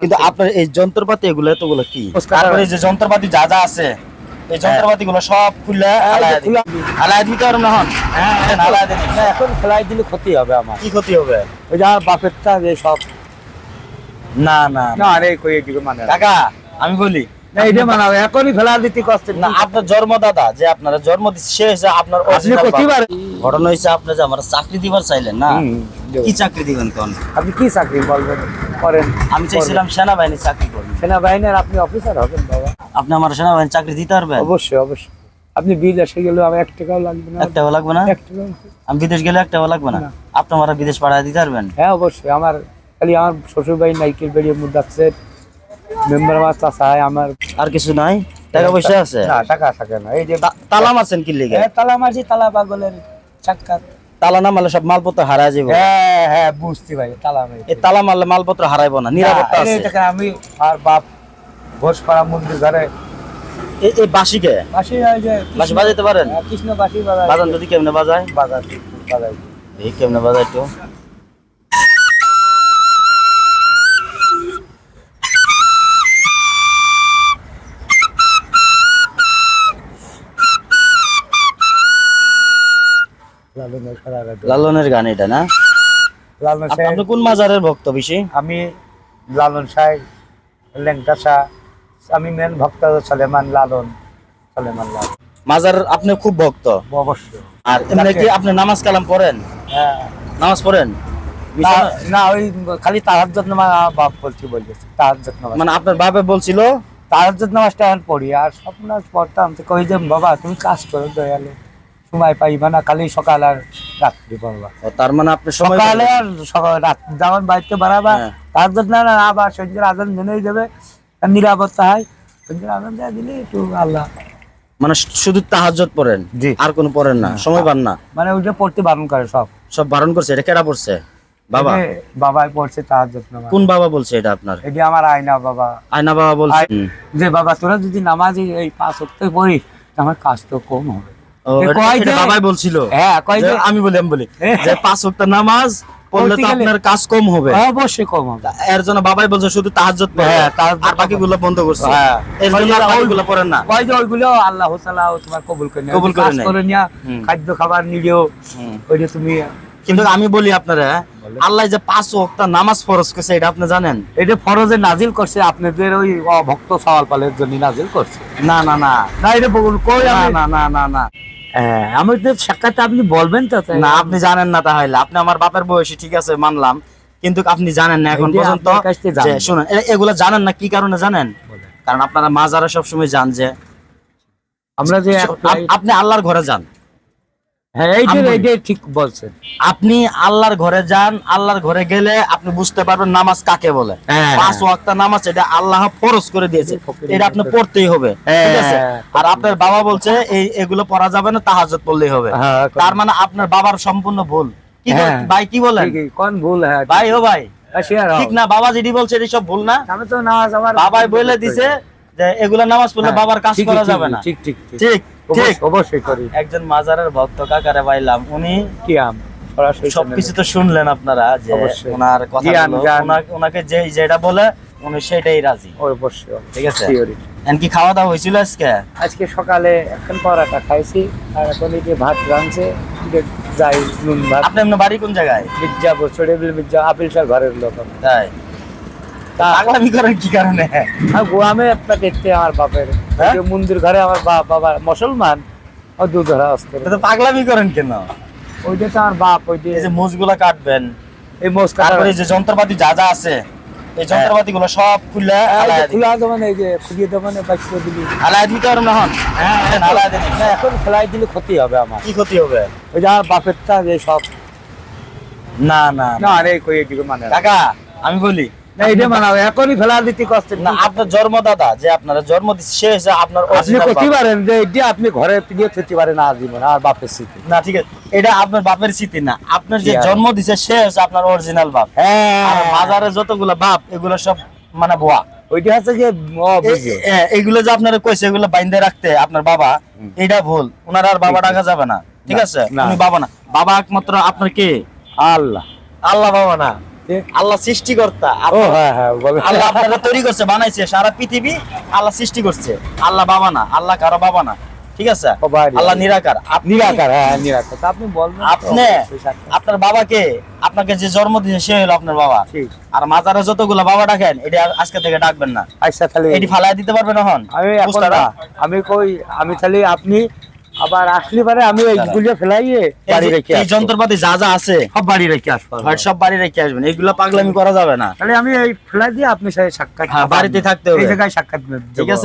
কিন্তু আপনার এই যন্ত্রপাতি এগুলো এতগুলো কি? তারপরে যে যন্ত্রপাতি যা যা আছে এই যন্ত্রপাতি গুলো সব খুলে খুলে দিতে পারবেন না হন হ্যাঁ না, এখন ফেলাই দিলে ক্ষতি হবে আমার। কি ক্ষতি হবে? ওই যে যে সব না না না। আরে কই এদিকে মানে টাকা কাকা আমি বলি না এটা মানাবে এখনই ফেলা দিতে কষ্ট না আপনার জন্মদাতা যে আপনারা জন্ম দিচ্ছে সে হচ্ছে আপনার আপনি original ক্ষতি বাবা। পারে ঘটনা হয়েছে আপনি যে আমার চাকরি দিবার চাইলেন না? কি চাকরি দিবেন কোন? আপনি কি চাকরি বলবেন? করেন আমি চাইছিলাম সেনাবাহিনী চাকরি করবেন সেনাবাহিনীর আপনি অফিসার হবেন বাবা। আপনি আমার সেনাবাহিনী চাকরি দিতে পারবেন? অবশ্যই অবশ্যই। আপনি বিল এসে গেলেও আমার এক টাকাও লাগবে না। লাগবে না? এক টাকাও আমি বিদেশ গেলে একটাও লাগবে না। আপনি আমার বিদেশ পাঠায় দিতে পারবেন? হ্যাঁ অবশ্যই। আমার খালি আমার শ্বশুর বাড়ি নাইকের বেরিয়ে মুদাচ্ছে মেম্বার আমার চাষা আমার আর কিছু নাই? টাকা পয়সা আছে? না টাকা থাকে না। এই যে তালা মারছেন কি লিগে? হ্যাঁ, তালা মাঝি তালা পাগলের সাক্ষাৎ। তালা না মারলে সব মালপত্র হারায় যাবে হ্যাঁ হ্যাঁ বুঝতে পারি তালা মাঝি এই তালা মারলে মালপত্র হারাইবো না নিরাপত্তা আছে। দেখেন আমি আর বাপ ঘোষপাড়া মন্দির এই এই বাসিকে বাসি ওই যে বাসি বাজাইতে পারেন? হ্যাঁ, কৃষ্ণ বাসি বাজার বাজান যদি কেমনে বাজায়? বাজার বাজার এই কেমনে বাজায় একটু লালনের গান এটা না? লালন সাহেব আপনি কোন মাজারের ভক্ত বেশি? আমি লালন সাহেব লেঙ্কা শাহ আমি মেন ভক্ত সলেমান লালন সলেমান লালন। মাজার আপনি খুব ভক্ত। অবশ্যই। আর এমনি কি আপনি নামাজ কালাম পড়েন? হ্যাঁ। নামাজ পড়েন? না ওই খালি তাহার যত্ন বাপ বলছি বলছি তাহার যত্ন মানে আপনার বাপে বলছিল? তাহার যত্ন এখন পড়ি আর স্বপ্ন পড়তাম। তো কই যে বাবা তুমি কাজ করো দয়ালে। সময় পাইবা না খালি সকাল আর রাত্রি পড়বা তার মানে আপনি সকালে আর সকাল রাত্রি যখন বাড়িতে বাড়াবা হ্যাঁ। তার না আবার সন্ধ্যের আজান জেনেই দেবে। নিরাপত্তা হয়। সন্ধ্যের আজান দেওয়া দিলে একটু আল্লাহ। মানে শুধু তাহাজ্জত পড়েন। আর কোন পড়েন না? সময় পান না? মানে ওইটা পড়তে বারণ করে সব। সব বারণ করছে? এটা কেডা পড়ছে? বাবা? বাবাই পড়ছে তাহার যত্ন কোন বাবা বলছে এটা আপনার? এটি আমার আয়না বাবা। আয়না বাবা বলছে? যে বাবা তোরা যদি নামাজে এই পাঁচ অক্টে পড়িস আমার কাজ তো কম হবে। যে- বাবাই বলছিল। হ্যাঁ কয় যে যে আমি বলি আমি বলি। যে পাঁচ ওয়াক্ত নামাজ পড়লে তো আপনার কাজ কম হবে। অবশ্যই কম হবে। এর জন্য বাবাই বলছে শুধু পড়ে। হ্যাঁ, আর বাকিগুলো বন্ধ করছে। হ্যাঁ। এর জন্য আর বাকিগুলো পড়েন না। কয় যে ওইগুলো আল্লাহ তাআলা তোমার কবুল করে কবুল। খাদ্য খাবার। ওইটা তুমি কিন্তু আমি বলি আপনারা আল্লাহ যে পাঁচ ওয়াক্ত নামাজ ফরজ করছে এটা আপনি জানেন? এটা ফরজে নাজিল করছে আপনাদের ওই ভক্ত সওয়াল পালের জন্য নাজিল করছে। না না না। না এটা বলুন কই না না না না না। আমাদের সাক্ষাৎ আপনি বলবেন তো না আপনি জানেন না তাহলে। আপনি আমার বাপের বয়সী ঠিক আছে মানলাম। কিন্তু আপনি জানেন না এখন পর্যন্ত। শুনুন এগুলো জানেন না কি কারণে জানেন? কারণ আপনারা মাজারে সবসময় জান যে আমরা যে আপনি আল্লাহর ঘরে যান। হ্যাঁ ঠিক বলছেন। আপনি আল্লাহর ঘরে যান আল্লাহর ঘরে গেলে আপনি বুঝতে পারবেন নামাজ কাকে বলে। হ্যাঁ। পাঁচ ওয়াক্ত নামাজ এটা আল্লাহ ফরজ করে দিয়েছে। এটা আপনি পড়তেই হবে। ঠিক আছে? হ্যাঁ। আর আপনার বাবা বলছে এই এগুলো পড়া যাবে না তাহাজ্জুদ পড়লেই হবে। তার মানে আপনার বাবার সম্পূর্ণ ভুল। কি। ভাই কি বলেন? কোন ভুল? হ্যাঁ ভাই ও ভাই ঠিক না বাবা যেটি বলছে এটি সব ভুল না। আমি তো নামাজ আমার বাবাই বলে দিছে যে এগুলা নামাজ পড়লে বাবার কাজ করা যাবে না। ঠিক ঠিক। ঠিক। ঠিক। অবশ্যই- করি। একজন মাজারের ভক্ত কাকারে পাইলাম উনি কি আম? সবকিছু তো শুনলেন আপনারা যে ওনার কথা। ওনাকে যে যেটা বলে উনি সেটাই রাজি। অবশ্যই ঠিক আছে? কি খাওয়া দাওয়া হয়েছিল আজকে? আজকে সকালে এখন পরাটা খাইছি আর এখন এই যে ভাত রাঁধছে যাই নুন ভাত। আপনি এমনি বাড়ি কোন জায়গায়? মির্জা বছরে মির্জা আপিল সার ঘরের লোক তাই? পাগলামি করেন কি কারণে? আর গোয়ামে আপনার দেখতে আমার বাপের। হ্যাঁ? মন্দির ঘরে আমার বাপ বাবা মুসলমান ও অস্ত্র। তো পাগলামি করেন কেন? ওইটা তো আমার বাপ ওই যে এই কাটবেন এই এই যে যন্ত্রপাতি যা যা আছে এই যন্ত্রপাতি গুলো সব খুলে আলাদা দিন। এই যে খুলিয়ে দোকানে বাইশে দিলি আলাদা দিতে পারবেন না হন হ্যাঁ আলাদা এখন ফেলাই দিলে ক্ষতি হবে আমার। কি ক্ষতি হবে? ওই যে আমার বাপের বাপেরটা যে সব না না। না আরে কই এদিকে মানে। কাকা আমি বলি না এটা মানাবে এখনই ফেলা দিতে কষ্ট না আপনার জন্মদাতা যে আপনারা জন্ম দিচ্ছে সে হচ্ছে আপনার আপনি করতে বাবা। পারেন যে এটি আপনি ঘরে দিয়ে থতে পারেন আজীবন আর বাপের স্মৃতি। না ঠিক আছে। এটা আপনার বাপের স্মৃতি না। আপনার যে জন্ম দিছে সে হচ্ছে আপনার অরিজিনাল বাপ। আর হ্যাঁ যতগুলো বাপ এগুলো সব মানে বোয়া। ওইটা হচ্ছে যে এগুলো আপনারা কইছে এগুলো বাইন্ধে রাখতে আপনার বাবা এটা ভুল। ওনার আর বাবা ডাকা যাবে না। ঠিক আছে? বাবা না। বাবা একমাত্র আপনার কে? আল্লাহ। আল্লাহ বাবা না? আল্লাহ সৃষ্টিকর্তা। আপনার- হ্যাঁ হ্যাঁ আল্লাহ আপনাকে তৈরি করছে বানাইছে সারা পৃথিবী আল্লাহ সৃষ্টি করছে। আল্লাহ বাবা না আল্লাহ কারও বাবা না। ঠিক আছে? আল্লাহ নিরাকার। নিরাকার হ্যাঁ নিরাকার। আপনি বলবেন আপনি। আপনার বাবাকে আপনাকে যে জন্ম দিয়েছে সে হলো আপনার বাবা। আর মাজারে যতগুলো বাবা ডাকেন এটা আজকে থেকে ডাকবেন না। আচ্ছা তাহলে এটি ফালাই দিতে পারবেন এখন? আমি আমি কই আমি তাহলে আপনি আবার আসলে পারে আমি এইগুলো ফেলাইয়ে বাড়ি রেখে এই যন্ত্রপাতি যা যা আছে সব বাড়ি রেখে আসব হয় সব বাড়ি রেখে আসবেন। এইগুলো পাগলামি করা যাবে না। তাহলে আমি এই ফেলাই দিয়ে আপনি সাথে সাক্ষাৎ হ্যাঁ, বাড়িতে থাকতে হবে। এই জায়গায় সাক্ষাৎ ঠিক আছে?